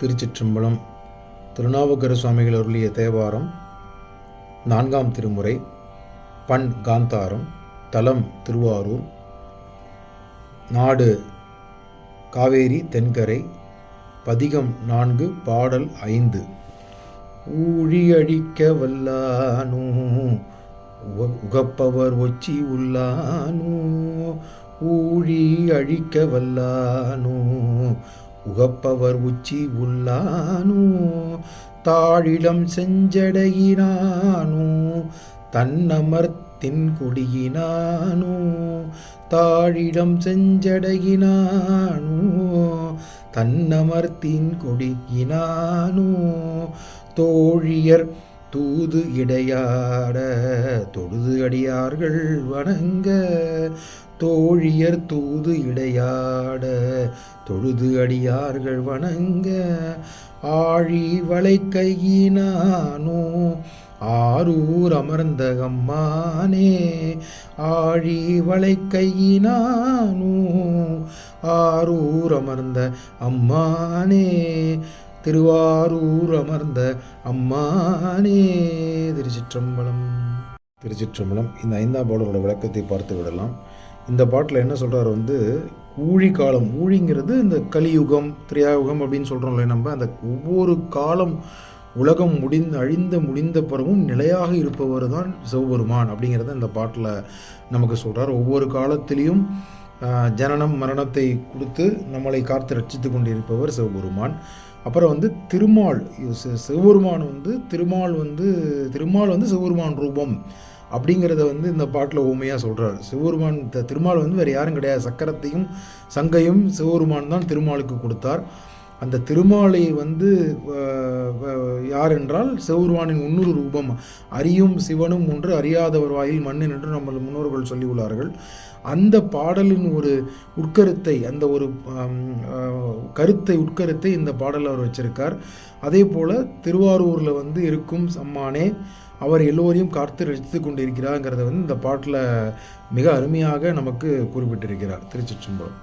திருச்சிற்றம்பலம் திருநாவுக்கர சுவாமிகள் அருளிய தேவாரம் நான்காம் திருமுறை பண் காந்தாரம் தலம் திருவாரூர் நாடு காவேரி தென்கரை பதிகம் நான்கு பாடல் ஐந்து. ஊழி அழிக்க வல்லானோ உகப்பவர் ஒச்சி உள்ளானோ ஊழி அழிக்க வல்லானோ உகப்பவர் உச்சி உள்ளானோ தாழிலம் செஞ்சடையினானோ தன்னமர்த்தின் குடியினானோ தாழிடம் செஞ்சடையினானோ தன்னமர்த்தின் கொடியினானோ தோழியர் தூது இடையாட தொழுது அடியார்கள் வணங்க தோழியர் தூது இடையாட தொழுது அடியார்கள் வணங்க ஆழி வளை கையினானோ ஆரூர் அமர்ந்த அம்மானே ஆழி வளை கையினானோ ஆரூர் அமர்ந்த அம்மானே திருவாரூர் அமர்ந்த அம்மானே திருச்சிற்றம்பலம். திருச்சிற்றம்பலம். இந்த ஐந்தாம் பாடலோட விளக்கத்தை பார்த்து விடலாம். இந்த பாட்டில் என்ன சொல்கிறார் வந்து ஊழி காலம் ஊழிங்கிறது இந்த கலியுகம் திரியாயுகம் அப்படின்னு சொல்கிறோம் இல்லையா நம்ம அந்த ஒவ்வொரு காலம் உலகம் முடிந்து அழிந்த முடிந்த பிறகும் நிலையாக இருப்பவர் தான் சிவபெருமான் அப்படிங்கிறத இந்த பாட்டில் நமக்கு சொல்கிறார் ஒவ்வொரு காலத்திலையும் ஜனனம் மரணத்தை கொடுத்து நம்மளை காத்து ரட்சித்து கொண்டிருப்பவர் சிவபெருமான். அப்புறம் வந்து திருமால் சி- சிவபெருமான் வந்து திருமால் வந்து திருமால் வந்து சிவபெருமான் ரூபம். அப்படிங்கிறத வந்து இந்த பாட்டில் ஊமையாக சொல்கிறார் சிவபெருமான் த- திருமால் வந்து வேறு யாரும் கிடையாது. சக்கரத்தையும் சங்கையும் சிவபெருமான் தான் திருமாலுக்கு கொடுத்தார். அந்த திருமாலை வந்து யார் என்றால் சிவபெருமானின் உன்னொரு ரூபம். அறியும் சிவனும் ஒன்று அறியாதவர் வாயில் மண்ணின் என்று நம்ம முன்னோர்கள் சொல்லியுள்ளார்கள். அந்த பாடலின் ஒரு உட்கருத்தை அந்த ஒரு கருத்தை உட்கருத்தை இந்த பாடல் அவர் வச்சிருக்கார். அதே போல் திருவாரூரில் வந்து இருக்கும் சம்மானே அவர் எல்லோரையும் காத்து ரசித்து கொண்டிருக்கிறாங்கிறத வந்து இந்த பாட்டில் மிக அருமையாக நமக்கு குறிப்பிட்டிருக்கிறார். திருச்சிற்றம்பலம்.